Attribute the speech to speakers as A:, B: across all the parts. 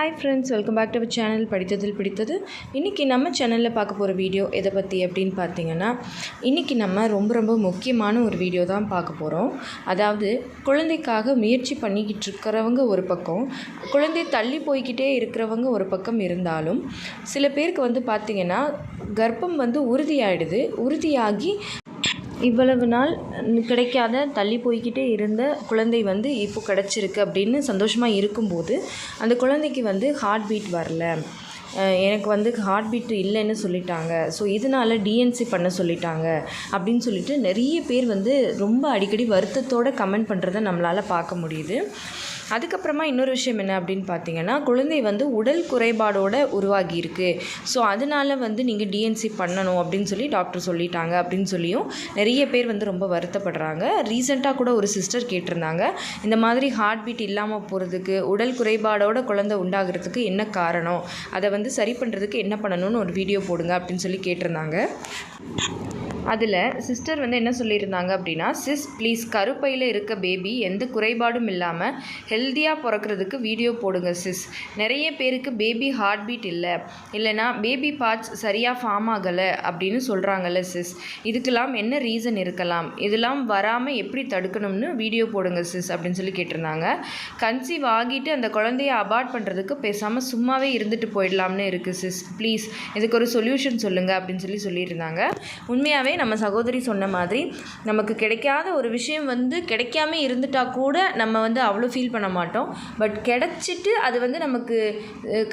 A: Hi friends welcome back to our channel படித்ததில் பிடித்தது. இன்றைக்கி நம்ம சேனலில் பார்க்க போகிற வீடியோ எதை பற்றி அப்படின்னு பார்த்தீங்கன்னா இன்றைக்கி நம்ம ரொம்ப ரொம்ப முக்கியமான ஒரு வீடியோ தான் பார்க்க போகிறோம் அதாவது குழந்தைக்காக முயற்சி பண்ணிக்கிட்டு இருக்கிறவங்க ஒரு பக்கம் குழந்தை தள்ளி போய்கிட்டே இருக்கிறவங்க ஒரு பக்கம் இருந்தாலும் சில பேருக்கு வந்து பார்த்திங்கன்னா கர்ப்பம் வந்து உறுதியாயிடுது. உறுதியாகி இவ்வளவு நாள் கிடைக்காத தள்ளி போய்க்கிட்டே இருந்த குழந்தை வந்து இப்போ கிடச்சிருக்கு அப்படின்னு சந்தோஷமாக இருக்கும்போது அந்த குழந்தைக்கு வந்து ஹார்ட் பீட் வரல. எனக்கு வந்து ஹார்ட் பீட் இல்லைன்னு சொல்லிட்டாங்க. ஸோ இதனால் டிஎன்சி பண்ண சொல்லிட்டாங்க அப்படின்னு சொல்லிட்டு நிறைய பேர் வந்து ரொம்ப அடிக்கடி வருத்தத்தோடு கமெண்ட் பண்ணுறத நம்மளால் பார்க்க முடியுது. அதுக்கப்புறமா இன்னொரு விஷயம் என்ன அப்படின்னு பார்த்தீங்கன்னா குழந்தை வந்து உடல் குறைபாடோட உருவாகியிருக்கு. ஸோ அதனால வந்து நீங்கள் டிஎன்சி பண்ணணும் அப்படின்னு சொல்லி டாக்டர் சொல்லிட்டாங்க அப்படின்னு சொல்லியும் நிறைய பேர் வந்து ரொம்ப வருத்தப்படுறாங்க. ரீசெண்டாக கூட ஒரு சிஸ்டர் கேட்டிருந்தாங்க இந்த மாதிரி ஹார்ட் பீட் இல்லாமல் போகிறதுக்கு உடல் குறைபாடோட குழந்தை உண்டாகிறதுக்கு என்ன காரணம்? அதை வந்து சரி பண்ணுறதுக்கு என்ன பண்ணணும்னு ஒரு வீடியோ போடுங்க அப்படின்னு சொல்லி கேட்டிருந்தாங்க. அதில் சிஸ்டர் வந்து என்ன சொல்லியிருந்தாங்க அப்படின்னா சிஸ் ப்ளீஸ் கருப்பையில் இருக்க பேபி எந்த குறைபாடும் இல்லாமல் ஹெல்த்தியாக பிறக்கிறதுக்கு வீடியோ போடுங்க சிஸ் நிறைய பேருக்கு பேபி ஹார்ட் பீட் இல்லை. இல்லைனா பேபி பார்ட்ஸ் சரியாக ஃபார்ம் ஆகலை அப்படின்னு சொல்கிறாங்கல்ல சிஸ் இதுக்கெல்லாம் என்ன ரீசன் இருக்கலாம்? இதெல்லாம் வராமல் எப்படி தடுக்கணும்னு வீடியோ போடுங்க சிஸ் அப்படின்னு சொல்லி கேட்டிருந்தாங்க. கன்சீவ் ஆகிட்டு அந்த குழந்தைய அபார்ட் பண்ணுறதுக்கு பேசாமல் சும்மாவே இருந்துட்டு போயிடலாம்னு இருக்குது சிஸ் ப்ளீஸ் இதுக்கு ஒரு சொல்யூஷன் சொல்லுங்கள் அப்படின்னு சொல்லி சொல்லியிருந்தாங்க. உண்மையாகவே நம்ம சகோதரி சொன்ன மாதிரி நமக்கு கிடைக்காத ஒரு விஷயம் வந்து கிடைக்காம இருந்துட்டா கூட நம்ம வந்து அவ்வளோ ஃபீல் பண்ண மாட்டோம் பட் கிடச்சிட்டு அது வந்து நமக்கு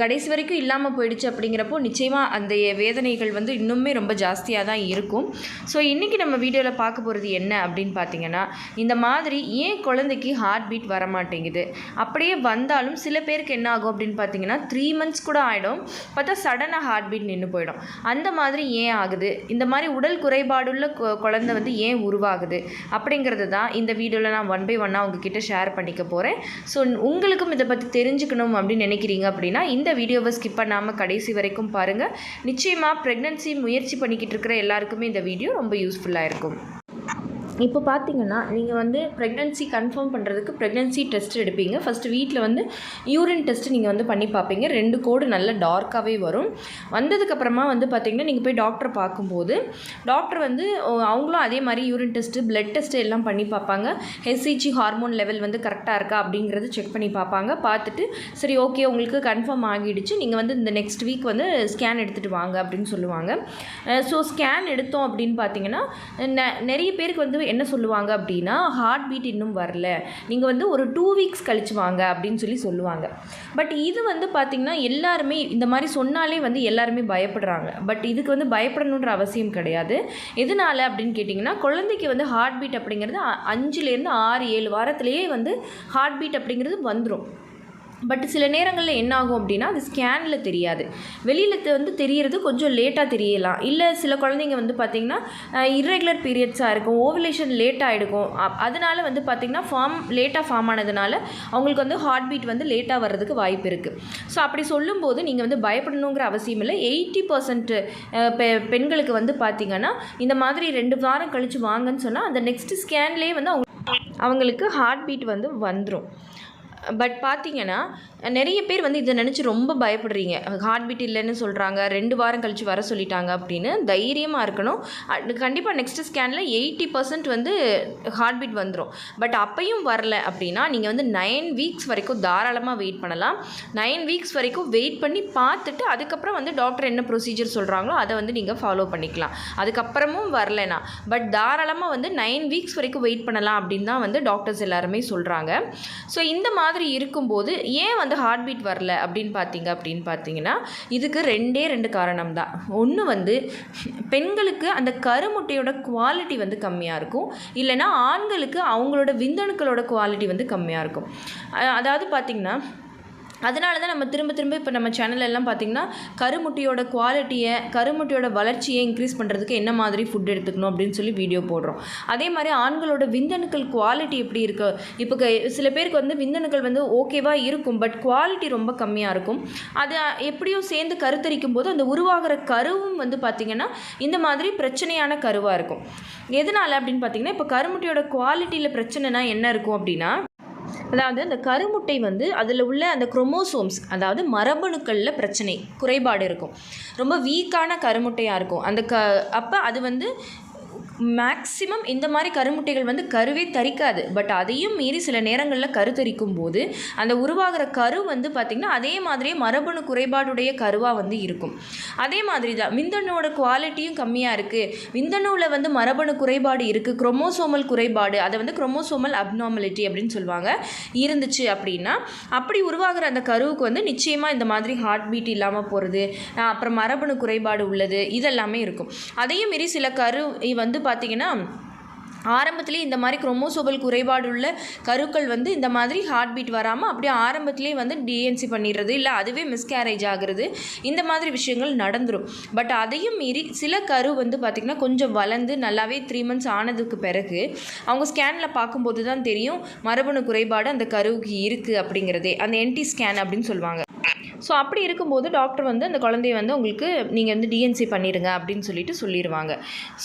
A: கடைசி வரைக்கும் இல்லாமல் போயிடுச்சு அப்படிங்கிறப்போ நிச்சயமாக அந்த வேதனைகள் வந்து இன்னுமே ரொம்ப ஜாஸ்தியாக தான் இருக்கும். ஸோ இன்றைக்கி நம்ம வீடியோவில் பார்க்க போகிறது என்ன அப்படின்னு பார்த்தீங்கன்னா இந்த மாதிரி ஏன் குழந்தைக்கு ஹார்ட் பீட் வர மாட்டேங்குது அப்படியே வந்தாலும் சில பேருக்கு என்ன ஆகும் அப்படின்னு பார்த்தீங்கன்னா த்ரீ மந்த்ஸ் கூட ஆகிடும் பார்த்தா சடனாக ஹார்ட் பீட் நின்று போயிடும். அந்த மாதிரி ஏன் ஆகுது? இந்த மாதிரி உடல் குறைபாடுள்ள குழந்தை வந்து ஏன் உருவாகுது? அப்படிங்கிறது தான் இந்த வீடியோவில் நான் ஒன் பை ஒன்னாக உங்ககிட்ட ஷேர் பண்ணிக்க போகிறேன் ஸோ உங்களுக்கும் இதை பற்றி தெரிஞ்சுக்கணும் அப்படின்னு நினைக்கிறீங்க அப்படின்னா இந்த வீடியோவை ஸ்கிப் பண்ணாமல் கடைசி வரைக்கும் பாருங்கள் நிச்சயமாக ப்ரெக்னன்சி முயற்சி பண்ணிக்கிட்டு இருக்கிற எல்லாருக்குமே இந்த வீடியோ ரொம்ப யூஸ்ஃபுல்லாக இருக்கும். இப்போ பார்த்தீங்கன்னா நீங்கள் வந்து ப்ரெக்னென்சி கன்ஃபார்ம் பண்ணுறதுக்கு ப்ரெக்னன்சி டெஸ்ட் எடுப்பீங்க. ஃபஸ்ட்டு வீட்டில் வந்து யூரின் டெஸ்ட் நீங்கள் வந்து பண்ணி பார்ப்பீங்க. ரெண்டு கோடு நல்ல டார்க்காகவே வரும். வந்ததுக்கப்புறமா வந்து பார்த்தீங்கன்னா நீங்கள் போய் டாக்டரை பார்க்கும்போது டாக்டர் வந்து அவங்களும் அதே மாதிரி யூரின் டெஸ்ட்டு பிளட் டெஸ்ட்டு எல்லாம் பண்ணி பார்ப்பாங்க. ஹெசிஜி ஹார்மோன் லெவல் வந்து கரெக்டாக இருக்கா அப்படிங்கிறது செக் பண்ணி பார்ப்பாங்க. பார்த்துட்டு சரி ஓகே உங்களுக்கு கன்ஃபார்ம் ஆகிடுச்சு. நீங்கள் வந்து இந்த நெக்ஸ்ட் வீக் வந்து ஸ்கேன் எடுத்துகிட்டு வாங்க அப்படின்னு சொல்லுவாங்க. ஸோ ஸ்கேன் எடுத்தோம் அப்படின்னு பார்த்தீங்கன்னா நெ- நிறைய பேருக்கு வந்து என்ன சொல்லுவாங்க அப்படின்னா ஹார்ட் பீட் இன்னும் வரல. நீங்கள் வந்து ஒரு டூ வீக்ஸ் கழிச்சு வாங்க அப்படின்னு சொல்லி சொல்லுவாங்க. பட் இது வந்து பார்த்திங்கன்னா எல்லாருமே இந்த மாதிரி சொன்னாலே வந்து எல்லாருமே பயப்படுறாங்க. பட் இதுக்கு வந்து பயப்படணுன்ற அவசியம் கிடையாது. எதனால அப்படின்னு கேட்டிங்கன்னா குழந்தைக்கு வந்து ஹார்ட் பீட் அப்படிங்கிறது அஞ்சுலேருந்து ஆறு ஏழு வாரத்துலேயே வந்து ஹார்ட் பீட் அப்படிங்கிறது வந்துடும் பட் சில நேரங்களில் என்ன ஆகும் அப்படின்னா அது ஸ்கேனில் தெரியாது. வெளியில் வந்து தெரியறது கொஞ்சம் லேட்டாக தெரியலாம். இல்லை சில குழந்தைங்க வந்து பார்த்திங்கன்னா இர்ரெகுலர் பீரியட்ஸாக இருக்கும் ஓவலேஷன் லேட்டாக ஆகிடுக்கும் அதனால வந்து பார்த்திங்கன்னா ஃபார்ம் லேட்டாக ஃபார்ம் ஆனதுனால அவங்களுக்கு வந்து ஹார்ட் பீட் வந்து லேட்டாக வர்றதுக்கு வாய்ப்பு இருக்குது ஸோ அப்படி சொல்லும்போது நீங்கள் வந்து பயப்படணுங்கிற அவசியம் இல்லை. எயிட்டி பர்சன்ட் பெண்களுக்கு வந்து பார்த்திங்கன்னா இந்த மாதிரி ரெண்டு வாரம் கழித்து வாங்கன்னு சொன்னால் அந்த நெக்ஸ்ட் ஸ்கேன்லேயே வந்து அவங்க அவங்களுக்கு ஹார்ட் பீட் வந்து வந்துடும் பட் பார்த்தீங்கன்னா நிறைய பேர் வந்து இதை நினச்சி ரொம்ப பயப்படுறீங்க. ஹார்ட் பீட் இல்லைன்னு சொல்கிறாங்க ரெண்டு வாரம் கழித்து வர சொல்லிட்டாங்க அப்படின்னு தைரியமாக இருக்கணும். கண்டிப்பாக நெக்ஸ்ட் ஸ்கேனில் எயிட்டி பர்சன்ட் வந்து ஹார்ட் பீட் வந்துடும் பட் அப்பையும் வரல அப்படின்னா நீங்கள் வந்து நைன் வீக்ஸ் வரைக்கும் தாராளமாக வெயிட் பண்ணலாம். நைன் வீக்ஸ் வரைக்கும் வெயிட் பண்ணி பார்த்துட்டு அதுக்கப்புறம் வந்து டாக்டர் என்ன ப்ரொசீஜர் சொல்கிறாங்களோ அதை வந்து நீங்கள் ஃபாலோ பண்ணிக்கலாம். அதுக்கப்புறமும் வரலனா பட் தாராளமாக வந்து நைன் வீக்ஸ் வரைக்கும் வெயிட் பண்ணலாம் அப்படின்னு தான் வந்து டாக்டர்ஸ் எல்லாருமே சொல்கிறாங்க ஸோ இந்த மாதிரி மாதிரி இருக்கும்போது ஏன் வந்து ஹார்ட் பீட் வரல அப்படின்னு பார்த்தீங்க அப்படின்னு பார்த்தீங்கன்னா இதுக்கு ரெண்டே ரெண்டு காரணம் தான் ஒன்று வந்து பெண்களுக்கு அந்த கருமுட்டையோட குவாலிட்டி வந்து கம்மியாக இருக்கும். இல்லைன்னா ஆண்களுக்கு அவங்களோட விந்தணுக்களோட குவாலிட்டி வந்து கம்மியாக இருக்கும். அதாவது பார்த்திங்கன்னா அதனால தான் நம்ம திரும்ப திரும்ப இப்போ நம்ம சேனல் எல்லாம் பார்த்திங்கன்னா கருமுட்டையோட குவாலிட்டியை கருமுட்டியோட வளர்ச்சியை இன்க்ரீஸ் பண்ணுறதுக்கு என்ன மாதிரி ஃபுட் எடுத்துக்கணும் அப்படின்னு சொல்லி வீடியோ போடுறோம். அதே மாதிரி ஆண்களோட விந்தணுக்கள் குவாலிட்டி எப்படி இருக்குது இப்போ சில பேருக்கு வந்து விந்தணுக்கள் வந்து ஓகேவாக இருக்கும் பட் குவாலிட்டி ரொம்ப கம்மியாக இருக்கும். அது எப்படியோ சேர்ந்து கருத்தரிக்கும் போது அந்த உருவாகிற கருவும் வந்து பார்த்திங்கன்னா இந்த மாதிரி பிரச்சனையான கருவாக இருக்கும். எதனால் அப்படின்னு பார்த்தீங்கன்னா இப்போ கருமுட்டையோட குவாலிட்டியில் பிரச்சனைனா என்ன இருக்கும் அப்படின்னா அதாவது அந்த கருமுட்டை வந்து அதில் உள்ள அந்த குரோமோசோம்ஸ் அதாவது மரபணுக்களில் பிரச்சனை குறைபாடு இருக்கும். ரொம்ப வீக்கான கருமுட்டையாக இருக்கும். அந்த க அப்போ அது வந்து மேக்ஸிமம் இந்த மாதிரி கருமுட்டைகள் வந்து கருவே தரிக்காது. பட் அதையும் மீறி சில நேரங்களில் கரு தரிக்கும் போது அந்த உருவாகிற கரு வந்து பார்த்திங்கன்னா அதே மாதிரியே மரபணு குறைபாடுடைய கருவாக வந்து இருக்கும். அதே மாதிரி தான் விந்தணுவோட குவாலிட்டியும் கம்மியாக இருக்குது விந்தணுவில் வந்து மரபணு குறைபாடு இருக்குது குரோமோசோமல் குறைபாடு அதை வந்து குரோமோசோமல் அப்னாமலிட்டி அப்படின்னு சொல்லுவாங்க. இருந்துச்சு அப்படின்னா அப்படி உருவாகிற அந்த கருவுக்கு வந்து நிச்சயமாக இந்த மாதிரி ஹார்ட் பீட் இல்லாமல் போகிறது அப்புறம் மரபணு குறைபாடு உள்ளது இதெல்லாமே இருக்கும். அதையும் மீறி சில கரு வந்து பார்த்தீங்கன்னா ஆரம்பத்திலே இந்த மாதிரி குரோமோசோபல் குறைபாடு உள்ள கருக்கள் வந்து இந்த மாதிரி ஹார்ட் பீட் வராமல் அப்படியே ஆரம்பத்திலே வந்து டிஎன்சி பண்ணிடுறது. இல்லை அதுவே மிஸ்கேரேஜ் ஆகுறது. இந்த மாதிரி விஷயங்கள் நடந்துடும் பட் அதையும் மீறி சில கரு வந்து பார்த்திங்கன்னா கொஞ்சம் வளர்ந்து நல்லாவே த்ரீ மந்த்ஸ் ஆனதுக்கு பிறகு அவங்க ஸ்கேனில் பார்க்கும்போது தான் தெரியும் மரபணு குறைபாடு அந்த கருவுக்கு இருக்குது அப்படிங்கிறதே. அந்த என்டி ஸ்கேன் அப்படின்னு சொல்லுவாங்க. ஸோ அப்படி இருக்கும்போது டாக்டர் வந்து அந்த குழந்தைய வந்து உங்களுக்கு நீங்கள் வந்து டிஎன்சி பண்ணிடுங்க அப்படின்னு சொல்லிட்டு சொல்லிடுவாங்க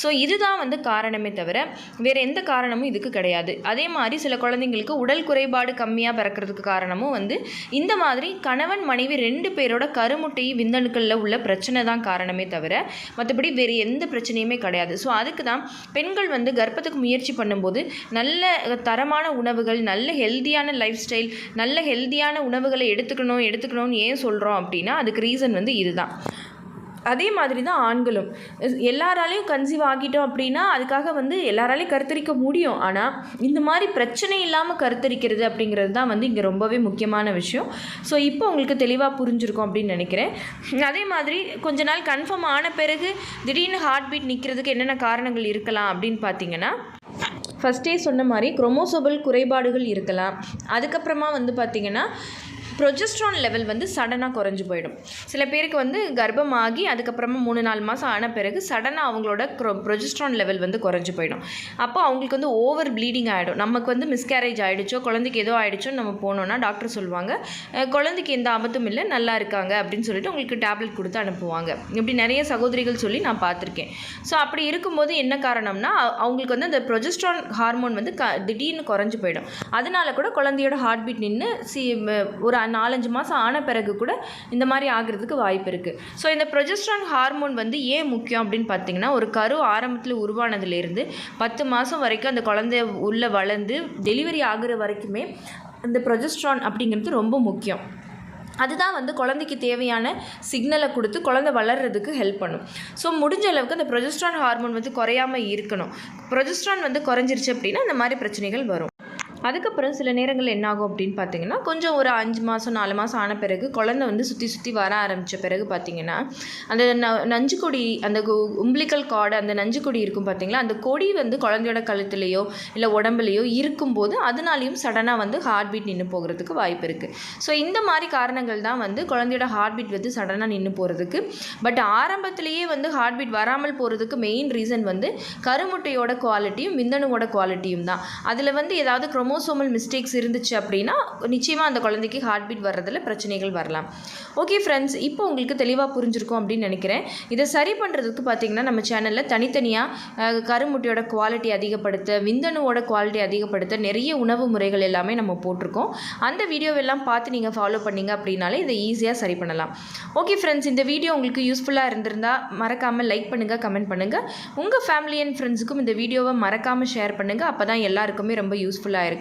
A: ஸோ இதுதான் வந்து காரணமே தவிர வேறு எந்த காரணமும் இதுக்கு கிடையாது. அதே மாதிரி சில குழந்தைங்களுக்கு உடல் குறைபாடு கம்மியாக பிறக்கிறதுக்கு காரணமும் வந்து இந்த மாதிரி கணவன் மனைவி ரெண்டு பேரோட கருமுட்டை விந்தணுக்களில் உள்ள பிரச்சனை தான் காரணமே தவிர மற்றபடி வேறு எந்த பிரச்சனையுமே கிடையாது. ஸோ அதுக்கு தான் பெண்கள் வந்து கர்ப்பத்துக்கு முயற்சி பண்ணும்போது நல்ல தரமான உணவுகள் நல்ல ஹெல்த்தியான லைஃப் ஸ்டைல் நல்ல ஹெல்த்தியான உணவுகளை எடுத்துக்கணும் எடுத்துக்கணும்னு ஏன் சொல்கிறோம் அப்படின்னா அதுக்கு ரீசன் வந்து இதுதான். அதே மாதிரி தான் ஆண்களும். எல்லாராலையும் கன்சீவ் ஆகிட்டோம் அப்படின்னா அதுக்காக வந்து எல்லாராலையும் கருத்தரிக்க முடியும். ஆனால் இந்த மாதிரி பிரச்சனை இல்லாமல் கருத்தரிக்கிறது அப்படிங்கிறது தான் வந்து இங்கே ரொம்பவே முக்கியமான விஷயம். ஸோ இப்போ உங்களுக்கு தெளிவாக புரிஞ்சிருக்கும் அப்படின்னு நினைக்கிறேன். அதே மாதிரி கொஞ்ச நாள் கன்ஃபார்ம் ஆன பிறகு திடீர்னு ஹார்ட் பீட் நிற்கிறதுக்கு என்னென்ன காரணங்கள் இருக்கலாம் அப்படின்னு பார்த்தீங்கன்னா ஃபஸ்ட்டே சொன்ன மாதிரி குரோமோசோபல் குறைபாடுகள் இருக்கலாம். அதுக்கப்புறமா வந்து பார்த்திங்கன்னா ப்ரொஜெஸ்ட்ரான் லெவல் வந்து சடனாக குறைஞ்சி போயிடும். சில பேருக்கு வந்து கர்ப்பமாகி அதுக்கப்புறமா மூணு நாலு மாதம் ஆன பிறகு சடனாக அவங்களோட ப்ரொஜெஸ்ட்ரான் லெவல் வந்து குறைஞ்சி போயிடும். அப்போ அவங்களுக்கு வந்து ஓவர் ப்ளீடிங் ஆகிடும் நமக்கு வந்து மிஸ்கேரேஜ் ஆகிடுச்சோ குழந்தைக்கு ஏதோ ஆகிடுச்சோ நம்ம போனோன்னா டாக்டர் சொல்லுவாங்க குழந்தைக்கு எந்த ஆபத்தும் இல்லை நல்லா இருக்காங்க அப்படின்னு சொல்லிட்டு உங்களுக்கு டேப்லெட் கொடுத்து அனுப்புவாங்க. இப்படி நிறைய சகோதரிகள் சொல்லி நான் பார்த்துருக்கேன். ஸோ அப்படி இருக்கும்போது என்ன காரணம்னா அவங்களுக்கு வந்து அந்த ப்ரொஜெஸ்ட்ரான் ஹார்மோன் வந்து க திடீர்னு குறைஞ்சி போயிடும். அதனால கூட குழந்தையோட ஹார்ட் பீட் நின்று சி ஒரு நாலஞ்சு மாதம் ஆன பிறகு கூட இந்த மாதிரி ஆகிறதுக்கு வாய்ப்பு இருக்குது ஸோ இந்த ப்ரொஜெஸ்ட்ரான் ஹார்மோன் வந்து ஏன் முக்கியம் அப்படின்னு பார்த்தீங்கன்னா ஒரு கரு ஆரம்பத்தில் உருவானதுலேருந்து பத்து மாதம் வரைக்கும் அந்த குழந்தை உள்ளே வளர்ந்து டெலிவரி ஆகுற வரைக்குமே இந்த ப்ரொஜெஸ்ட்ரான் அப்படிங்கிறது ரொம்ப முக்கியம். அதுதான் வந்து குழந்தைக்கு தேவையான சிக்னலை கொடுத்து குழந்தை வளர்கிறதுக்கு ஹெல்ப் பண்ணும். ஸோ முடிஞ்ச அளவுக்கு அந்த ப்ரொஜெஸ்ட்ரான் ஹார்மோன் வந்து குறையாமல் இருக்கணும். ப்ரொஜெஸ்ட்ரான் வந்து குறைஞ்சிருச்சு அப்படின்னா இந்த மாதிரி பிரச்சனைகள் வரும். அதுக்கப்புறம் சில நேரங்கள் என்னாகும் அப்படின்னு பார்த்தீங்கன்னா கொஞ்சம் ஒரு அஞ்சு மாதம் நாலு மாதம் ஆன பிறகு குழந்தை வந்து சுற்றி சுற்றி வர ஆரம்பித்த பிறகு பார்த்தீங்கன்னா அந்த ந நஞ்சுக்கொடி அந்த உம்பிளிக்கல் காடு அந்த நஞ்சுக்கொடி இருக்கும் பார்த்தீங்களா அந்த கொடி வந்து குழந்தையோட கழுத்துலேயோ இல்லை உடம்புலையோ இருக்கும்போது அதனாலையும் சடனாக வந்து ஹார்ட் பீட் நின்று போகிறதுக்கு வாய்ப்பு இருக்குது ஸோ இந்த மாதிரி காரணங்கள் தான் வந்து குழந்தையோட ஹார்ட் பீட் வந்து சடனாக நின்று போகிறதுக்கு பட் ஆரம்பத்திலேயே வந்து ஹார்ட் பீட் வராமல் போகிறதுக்கு மெயின் ரீசன் வந்து கருமுட்டையோட குவாலிட்டியும் விந்தணுவோட குவாலிட்டியும் தான். அதில் வந்து ஏதாவது குரோமோசோமல் மிஸ்டேக்ஸ் இருந்துச்சு அப்படின்னா நிச்சயமாக அந்த குழந்தைக்கு ஹார்ட் பீட் வர்றதில் பிரச்சனைகள் வரலாம். ஓகே ஃப்ரெண்ட்ஸ் இப்போ உங்களுக்கு தெளிவாக புரிஞ்சிருக்கும் அப்படின்னு நினைக்கிறேன். இதை சரி பண்ணுறதுக்கு பார்த்தீங்கன்னா நம்ம சேனலில் தனித்தனியாக கருமுட்டையோட குவாலிட்டி அதிகப்படுத்த விந்தணுவோட குவாலிட்டி அதிகப்படுத்த நிறைய உணவு முறைகள் எல்லாமே நம்ம போட்டிருக்கோம். அந்த வீடியோவெல்லாம் பார்த்து நீங்கள் ஃபாலோ பண்ணீங்க அப்படின்னாலே இதை ஈஸியாக சரி பண்ணலாம். ஓகே ஃப்ரெண்ட்ஸ் இந்த வீடியோ உங்களுக்கு யூஸ்ஃபுல்லாக இருந்திருந்தால் மறக்காமல் லைக் பண்ணுங்கள் கமெண்ட் பண்ணுங்கள் உங்கள் ஃபேமிலி அண்ட் ஃப்ரெண்ட்ஸுக்கும் இந்த வீடியோவை மறக்காமல் ஷேர் பண்ணுங்கள் அப்போ தான் எல்லாருக்குமே ரொம்ப யூஸ்ஃபுல்லாக இருக்கும்.